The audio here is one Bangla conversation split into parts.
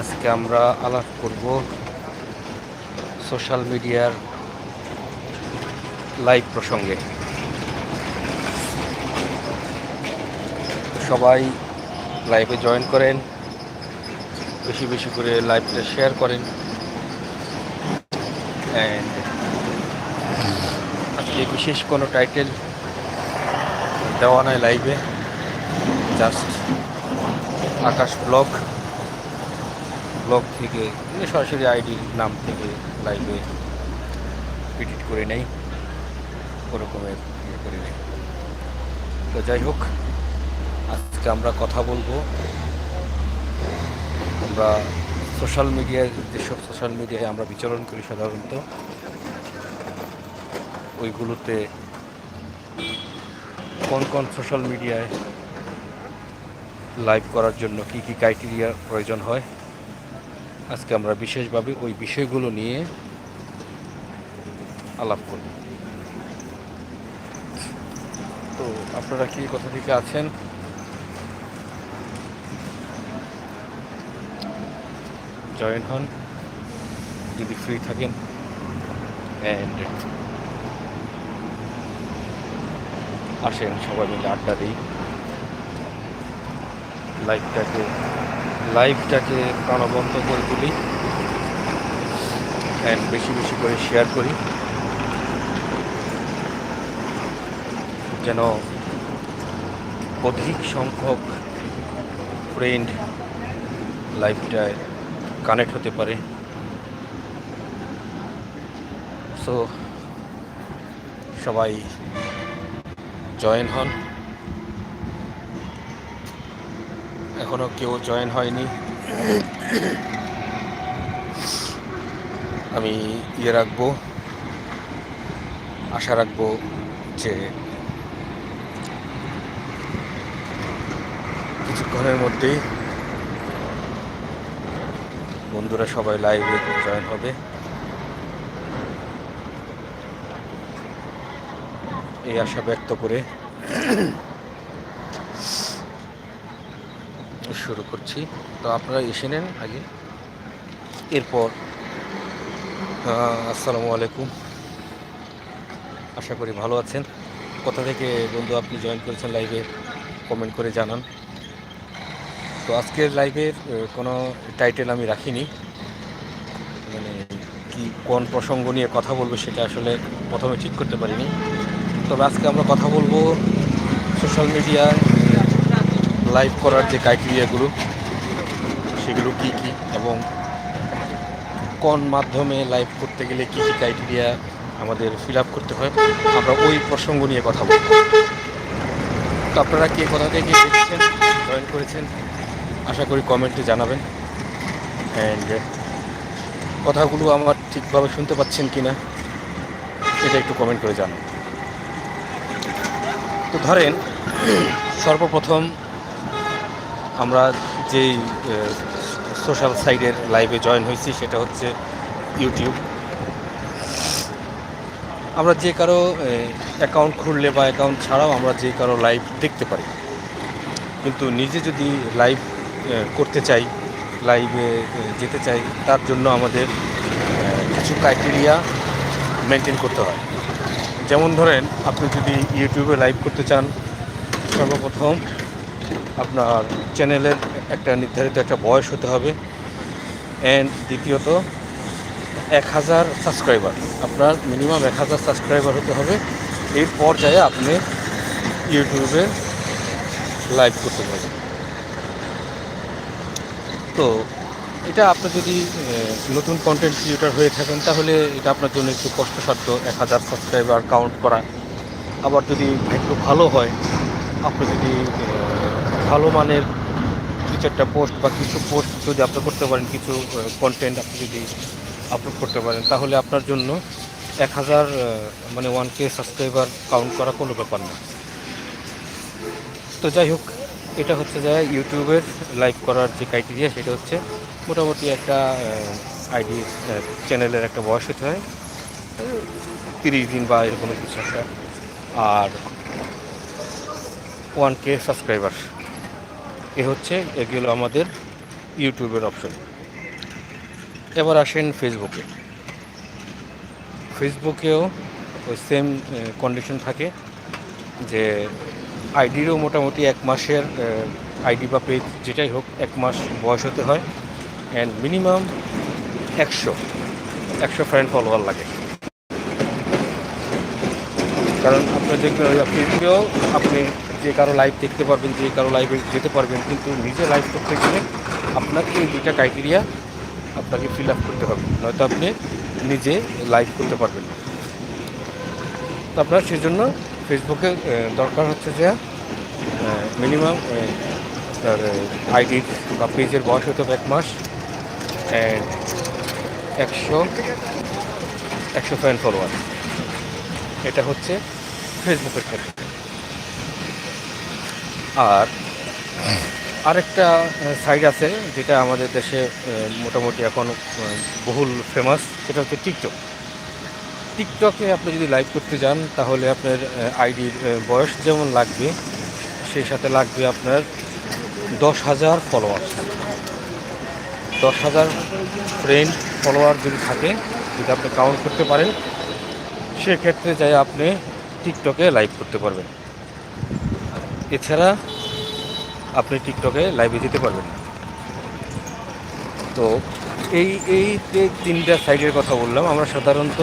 আজকে আমরা আলাপ করব সোশ্যাল মিডিয়ার লাইভ প্রসঙ্গে। সবাই লাইভে জয়েন করেন, বেশি বেশি করে লাইভটা শেয়ার করেন। অ্যান্ড আজকে বিশেষ কোনো টাইটেল দেওয়া নাই লাইভে, জাস্ট আকাশ ব্লগ ব্লগ থেকে মানে সরাসরি আইডির নাম থেকে লাইভে এডিট করে নেই ওরকমের ইয়ে করে নেই। তো যাই হোক, আজকে আমরা কথা বলব। আমরা সোশ্যাল মিডিয়ায় যেসব সোশ্যাল মিডিয়ায় আমরা বিচরণ করি সাধারণত, ওইগুলোতে কোন কোন সোশ্যাল মিডিয়ায় লাইভ করার জন্য কি কি ক্রাইটেরিয়ার প্রয়োজন হয়? আজকে আমরা বিশেষভাবে ওই বিষয়গুলো নিয়ে আলাপ করব। তো আপনারা কি কথা থেকে আছেন? জয়েন হন, যদি ফ্রি থাকেন। অ্যান্ড আসেন, সবাই মিলে আড্ডা দিই। লাইভটাকে লাইফটাকে প্রাণবন্ত করে তুলি অ্যান্ড বেশি বেশি করে শেয়ার করি। যেন অধিক সংখ্যক ফ্রেন্ড লাইফটায় কানেক্ট হতে পারে। সো সবাই জয়েন হন। এখনও কেউ জয়েন হয়নি। আমি ইয়ে রাখব, আশা রাখব যে কিছুক্ষণের মধ্যেই বন্ধুরা সবাই লাইভে জয়েন হবে। এই আশা ব্যক্ত করে শুরু করছি। তো আপনারা এসে নেন আগে। এরপর আসসালামু আলাইকুম। আশা করি ভালো আছেন। কোথা থেকে বন্ধু আপনি জয়েন করেছেন লাইভে কমেন্ট করে জানান। তো আজকের লাইভের কোনো টাইটেল আমি রাখিনি। মানে কি, কোন প্রসঙ্গ নিয়ে কথা বলব সেটা আসলে প্রথমে ঠিক করতে পারিনি। তবে আজকে আমরা কথা বলব সোশ্যাল মিডিয়ায় লাইভ করার যে ক্রাইটেরিয়াগুলো, সেগুলো কি কি এবং কোন মাধ্যমে লাইভ করতে গেলে কী কী ক্রাইটেরিয়া আমাদের ফিল আপ করতে হয়, আমরা ওই প্রসঙ্গ নিয়ে কথা বলব। তো আপনারা কে কোথা থেকে দেখছেন জয়েন করেছেন, আশা করি কমেন্টে জানাবেন। অ্যান্ড কথাগুলো আমার ঠিকভাবে শুনতে পাচ্ছেন কি না এটা একটু কমেন্ট করে জানান। তো ধরেন, সর্বপ্রথম আমরা যেই সোশ্যাল সাইটের লাইভে জয়েন হয়েছি, সেটা হচ্ছে ইউটিউব আমরা যে কারও অ্যাকাউন্ট খুললে বা অ্যাকাউন্ট ছাড়াও আমরা যে কারও লাইভ দেখতে পারি। কিন্তু নিজে যদি লাইভ করতে চাই লাইভে যেতে চাই, তার জন্য আমাদের কিছু ক্রাইটেরিয়া মেনটেন করতে হয়। যেমন ধরেন, আপনি যদি ইউটিউবে লাইভ করতে চান, সর্বপ্রথম আপনার চ্যানেলের একটা নির্ধারিত একটা বয়স হতে হবে। অ্যান্ড দ্বিতীয়ত, এক হাজার সাবস্ক্রাইবার আপনার মিনিমাম এক হাজার সাবস্ক্রাইবার হতে হবে। এই পর্যায়ে আপনি ইউটিউবে লাইভ করতে পারবেন। তো, এটা আপনি যদি নতুন কন্টেন্ট ক্রিয়েটার হয়ে থাকেন, তাহলে এটা আপনার জন্য একটু কষ্টসাধ্য, এক হাজার সাবস্ক্রাইবার কাউন্ট করা। আবার যদি একটু ভালো হয়, আপনি যদি ভালো মানের কিছু একটা পোস্ট বা কিছু পোস্ট যদি আপলোড করতে পারেন, কিছু কন্টেন্ট আপনি যদি আপলোড করতে পারেন, তাহলে আপনার জন্য এক হাজার মানে ওয়ান কে সাবস্ক্রাইবার কাউন্ট করা কোনো ব্যাপার না। তো যাই হোক, এটা হচ্ছে যে ইউটিউবের লাইভ করার যে ক্রাইটেরিয়া সেটা হচ্ছে মোটামুটি একটা আইডি চ্যানেলের একটা বয়স হতে হয় তিরিশ দিন বা এরকম কিছু একটা। আর ওয়ান কে সাবস্ক্রাইবার এ হচ্ছে, এগুলো আমাদের ইউটিউবের অপশন। এবার আসেন ফেসবুকে। ফেসবুকেও ওই সেম কন্ডিশন থাকে যে আইডিরও মোটামুটি এক মাসের আইডি বা পেজ যেটাই হোক, এক মাস বয়স হতে হয় অ্যান্ড মিনিমাম একশো একশো ফ্রেন্ড ফলোয়ার লাগে। কারণ আপনার দেখবেন ফেসবুকেও আপনি যে কারও লাইভ দেখতে পারবেন, যে কারও লাইভে যেতে পারবেন, কিন্তু নিজে লাইভ করতে গেলে আপনাকে এই দুইটা ক্রাইটেরিয়া আপনাকে ফিল আপ করতে হবে। নয়তো আপনি নিজে লাইভ করতে পারবেন না। তো আপনার সেই জন্য ফেসবুকে দরকার হচ্ছে যে মিনিমাম আপনার আইডি বা পেজের বয়স হতে হবে এক মাস অ্যান্ড একশো একশো ফ্যান ফলোয়ার এটা হচ্ছে ফেসবুকের ক্ষেত্রে। আর আরেকটা সাইট আছে যেটা আমাদের দেশে মোটামুটি এখন বহুল ফেমাস সেটা হচ্ছে টিকটক টিকটকে আপনি যদি লাইভ করতে যান, তাহলে আপনার আইডির বয়স যেমন লাগবে, সেই সাথে লাগবে আপনার দশ হাজার ফলোয়ার দশ হাজার ফ্রেন্ড ফলোয়ার যদি থাকে, যদি আপনি কাউন্ট করতে পারেন, সেক্ষেত্রে যাই আপনি টিকটকে লাইভ করতে পারবেন। এছাড়া আপনি টিকটকে লাইভে যেতে পারবেন তো এই এই যে তিনটা সাইডের কথা বললাম, আমরা সাধারণত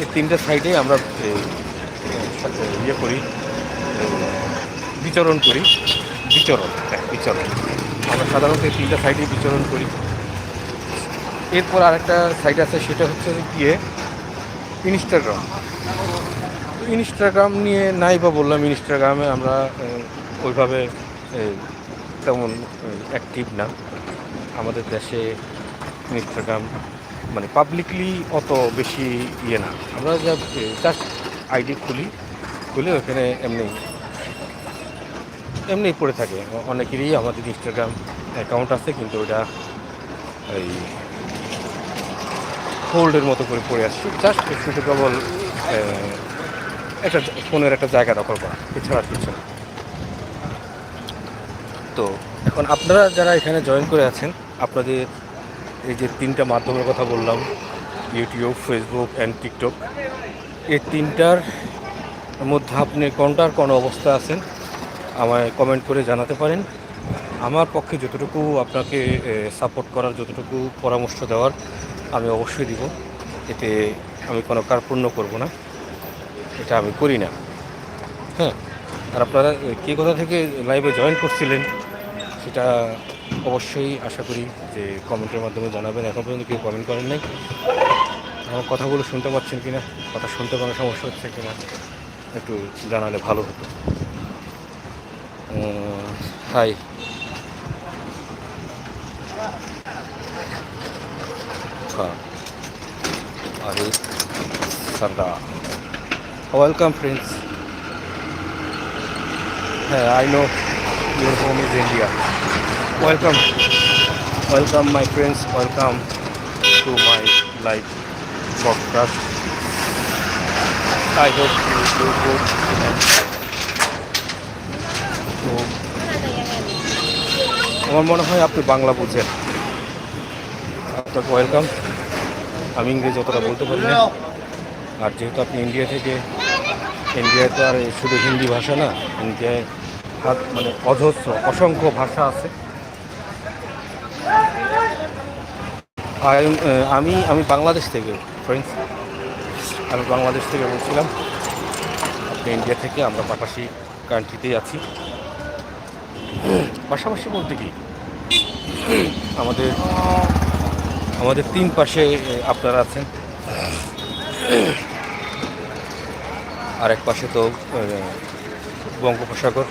এই তিনটা সাইডে আমরা ইয়ে করি বিচরণ করি। বিচরণ হ্যাঁ বিচরণ। আমরা সাধারণত এই তিনটা সাইডে বিচরণ করি। এরপর আরেকটা সাইড আছে, সেটা হচ্ছে গিয়ে ইনস্টাগ্রাম ইনস্টাগ্রাম নিয়ে নাই বা বললাম ইনস্টাগ্রামে আমরা ওইভাবে তেমন অ্যাক্টিভ না। আমাদের দেশে ইনস্টাগ্রাম মানে পাবলিকলি অত বেশি ইয়ে না। আমরা যা জাস্ট আইডি খুলি খুলে ওখানে এমনি এমনি পড়ে থাকে। অনেকেরই আমাদের ইনস্টাগ্রাম অ্যাকাউন্ট আছে কিন্তু ওটা এই হোল্ডের মতো করে পড়ে আসছে। জাস্ট আহ, একটা ফোনের একটা জায়গা দখল করা, এছাড়া আর কিছু না। তো এখন আপনারা যারা এখানে জয়েন করে আছেন, আপনাদের এই যে তিনটা মাধ্যমের কথা বললাম ইউটিউব ফেসবুক অ্যান্ড টিকটক এই তিনটার মধ্যে আপনি কোনটার কোন অবস্থা আছেন, আমায় কমেন্ট করে জানাতে পারেন। আমার পক্ষে যতটুকু আপনাকে সাপোর্ট করার যতটুকু পরামর্শ দেওয়ার আমি অবশ্যই দিব। এতে আমি কোনো কার্পণ্য করব না। এটা আমি করি না। হ্যাঁ আর আপনারা কে কোথা থেকে লাইভে জয়েন করছিলেন সেটা অবশ্যই আশা করি যে কমেন্টের মাধ্যমে জানাবেন। এখন পর্যন্ত কেউ কমেন্ট করেন নাই। আমার কথাগুলো শুনতে পাচ্ছেন কি না কথা শুনতে কোনো সমস্যা হচ্ছে কি না একটু জানালে ভালো হতো। হাই হ্যাঁ। আরে সর্দার ওয়েলকাম ফ্রেন্ডস হ্যাঁ I know your home is India welcome welcome my friends welcome to my life podcast I hope you good তো আমার মনে হয় আপনি বাংলা বুঝেন। আপনাকে ওয়েলকাম আমি ইংরেজি অতটা বলতে পারি না। আর যেহেতু আপনি ইন্ডিয়া থেকে ইন্ডিয়ায় তো আর শুধু হিন্দি ভাষা না, ইন্ডিয়ায় মানে অজস্র, অসংখ্য ভাষা আছে। আমি আমি বাংলাদেশ থেকে ফ্রেন্ডস আমি বাংলাদেশ থেকে বলছিলাম, আপনি ইন্ডিয়া থেকে, আমরা পাশাপাশি কান্ট্রিতেই আছি। পাশাপাশি বলতে কি, আমাদের আমাদের তিন পাশে আপনারা আছেন। আর এক পাশে তো বঙ্গোপসাগর।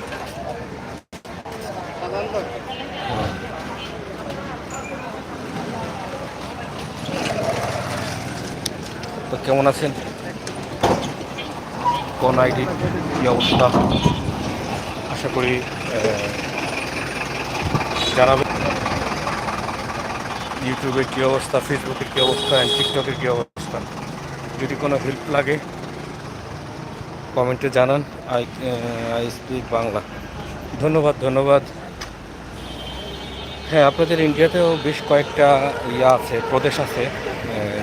তো কেমন আছেন? কোন আইডি, কী অবস্থা? আশা করি জানাবেন ইউটিউবের কী অবস্থা ফেসবুকের কী অবস্থা অ্যান্ড টিকটকের কী অবস্থা, যদি কোনো হেল্প লাগে কমেন্টে জানান, আই আই স্পিক বাংলা। ধন্যবাদ ধন্যবাদ। হ্যাঁ আপনাদের ইন্ডিয়াতেও বেশ কয়েকটা ইয়া আছে, প্রদেশ আছে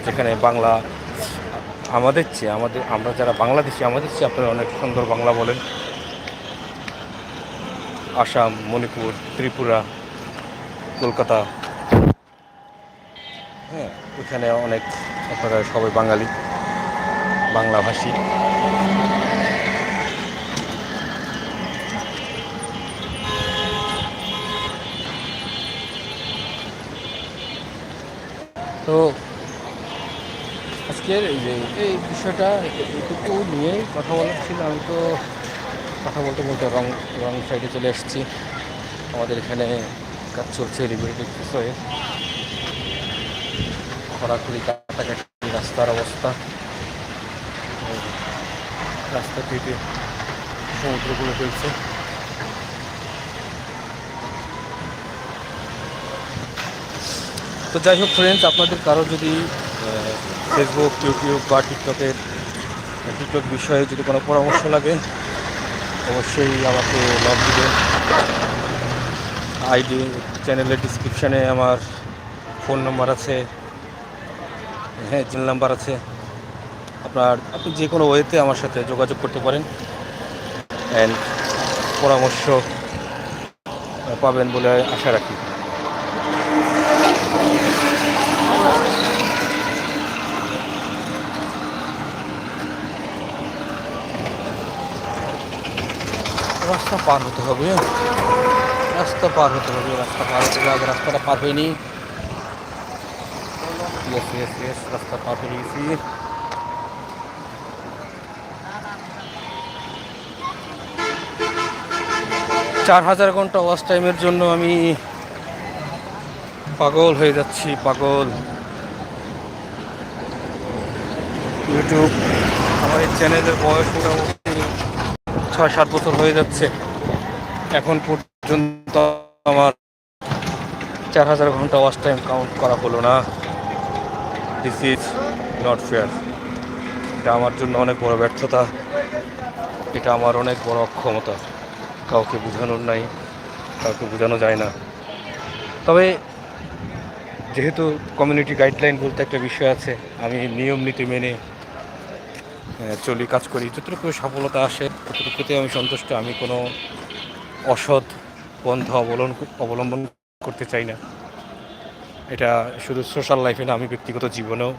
যেখানে বাংলা আমাদের চেয়ে, আমাদের, আমরা যারা বাংলাদেশি, আমাদের চেয়ে আপনারা অনেক সুন্দর বাংলা বলেন। আসাম, মণিপুর, ত্রিপুরা, কলকাতা। হ্যাঁ ওখানে অনেক আপনারা সবাই বাঙালি, বাংলাভাষী। তো আজকের এই যে এই বিষয়টা এটুকু নিয়ে কথা বলার ছিল। আমি তো কথা বলতে বলতে রং রং সাইডে চলে এসেছি। আমাদের এখানে কাজ চলছে লিবারেটিভ বিষয়ে খরাখুরি কাটাকাটি, রাস্তার অবস্থা। রাস্তা কেটে সমুদ্রগুলো ফেলছে। তো যাই হোক ফ্রেন্ডস আপনাদের কারও যদি ফেসবুক ইউটিউব বা টিকটকের টিকটক বিষয়ে যদি কোনো পরামর্শ লাগে, অবশ্যই আমাকে লগ দিবেন। আইডি চ্যানেলের ডিসক্রিপশানে আমার ফোন নাম্বার আছে। হ্যাঁ জিল নাম্বার আছে। আপনার, আপনি যে কোনো ওয়েতে আমার সাথে যোগাযোগ করতে পারেন। অ্যান্ড পরামর্শ পাবেন বলে আশা রাখি। রাস্তা পার হতে হবে রাস্তা পার হতে হবে, রাস্তা পার হতে হবে। রাস্তাটা পার হয়নি। রাস্তা পার হয়ে গেছি। চার হাজার ঘণ্টা ওয়াচ টাইমের জন্য আমি পাগল হয়ে যাচ্ছি, পাগল। ইউটিউব আমার এই চ্যানেলের বয়স মোটামুটি ছয়, সাত বছর হয়ে যাচ্ছে। এখন পর্যন্ত আমার চার হাজার ঘণ্টা ওয়াচ টাইম কাউন্ট করা হলো না। দিস ইজ নট ফেয়ার এটা আমার জন্য অনেক বড় ব্যর্থতা। এটা আমার অনেক বড় অক্ষমতা। কাউকে বোঝানোর নাই, কাউকে বোঝানো যায় না। তবে যেহেতু কমিউনিটি গাইডলাইন বলতে একটা বিষয় আছে, আমি নিয়ম নীতি মেনে চলি, কাজ করি। যতটুকু সফলতা আসে ততটুকুতে আমি সন্তুষ্ট। আমি কোনো অসৎ পন্থা অবলম্বন অবলম্বন করতে চাই না। এটা শুধু সোশ্যাল লাইফে না, আমি ব্যক্তিগত জীবনেও।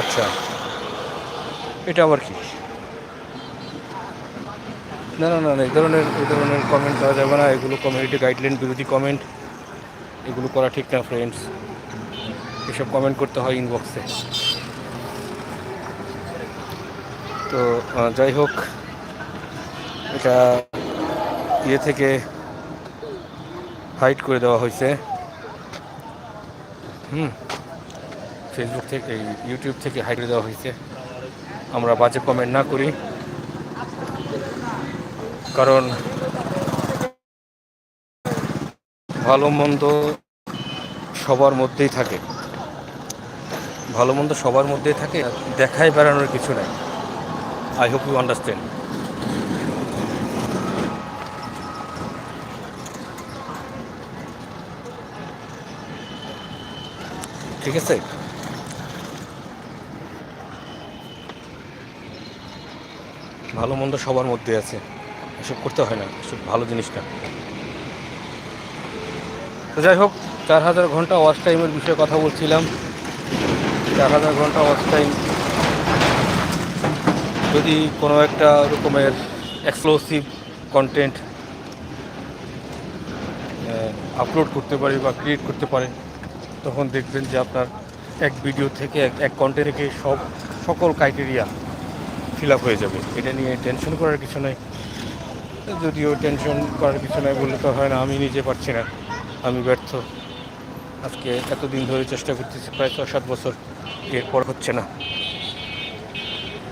আচ্ছা। এটা আবার কি? না না না এই ধরনের এই ধরনের কমেন্ট করা যাবে না। এগুলো কমিউনিটি গাইডলাইন বিরোধী কমেন্ট এগুলো করা ঠিক না ফ্রেন্ডস এসব কমেন্ট করতে হয় ইনবক্সে তো যাই হোক, এটা ইয়ে থেকে হাইড করে দেওয়া হয়েছে। হুম ফেসবুক থেকে ইউটিউব থেকে হাইড করে দেওয়া হয়েছে। আমরা বাজে কমেন্ট না করি। কারণ ভালো মন্দ সবার মধ্যেই থাকে। ভালো মন্দ সবার মধ্যেই থাকে দেখায় বেড়ানোর কিছু নাই। আই হোপ ইউ আন্ডারস্ট্যান্ড ঠিক আছে? ভালো মন্দ সবার মধ্যে আছে। এসব করতে হয় না, এসব ভালো জিনিস না। তো যাই হোক, চার হাজার ঘণ্টা ওয়াচ টাইমের বিষয়ে কথা বলছিলাম। চার হাজার ঘণ্টা ওয়াচ টাইম যদি কোনো একটা রকমের এক্সক্লুসিভ কন্টেন্ট আপলোড করতে পারি বা ক্রিয়েট করতে পারেন তখন দেখবেন যে আপনার এক ভিডিও থেকে এক এক কন্টেন্ট থেকে সব সকল ক্রাইটেরিয়া ফিল আপ হয়ে যাবে। এটা নিয়ে টেনশন করার কিছু নাই। যদিও টেনশন করার কিছু নাই, বললে তো হয় না, আমি নিজে পারছি না। আমি ব্যর্থ। আজকে এতদিন ধরে চেষ্টা করতেছি, প্রায় ছয় সাত বছর। এরপর হচ্ছে না।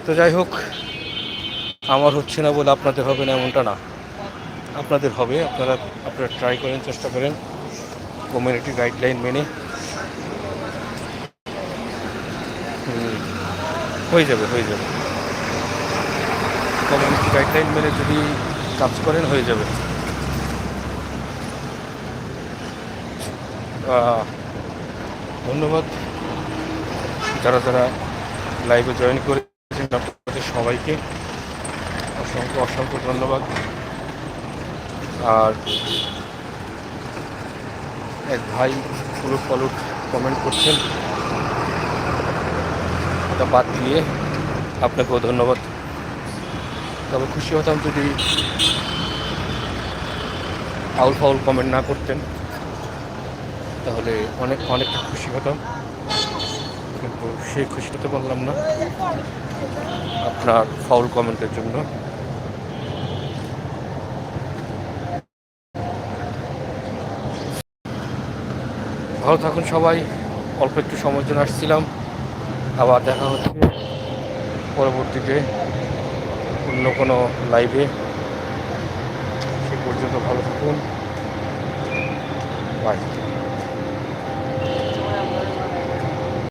তো যাই হোক, আমার হচ্ছে না বলে আপনাদের হবে না এমনটা না। আপনাদের হবে, আপনারা আপনারা ট্রাই করেন, চেষ্টা করেন। কমিউনিটি গাইডলাইন মেনে। হয়ে যাবে হয়ে যাবে। কমিউনিটি গাইডলাইন মেনে যদি কাজ করেন হয়ে যাবে। ধন্যবাদ। যারা যারা লাইভে জয়েন করেছেন, আপনাদের সবাইকে অসংখ্য অসংখ্য ধন্যবাদ। আর এক ভাই পুরো পালুট কমেন্ট করছেন। ওটা বাদ দিয়ে আপনাকেও ধন্যবাদ। তবে খুশি হতাম যদি আউল ফাউল কমেন্ট না করতেন। তাহলে অনেক, অনেকটা খুশি হতাম। কিন্তু সেই খুশি হতে পারলাম না। আপনার ফাউল কমেন্টের জন্য। ভালো থাকুন সবাই। অল্প একটু সময়ের জন্য আসছিলাম। আবার দেখা হচ্ছে। পরবর্তীতে অন্য কোনো লাইভে সে পর্যন্ত ভালো থাকুন। বাই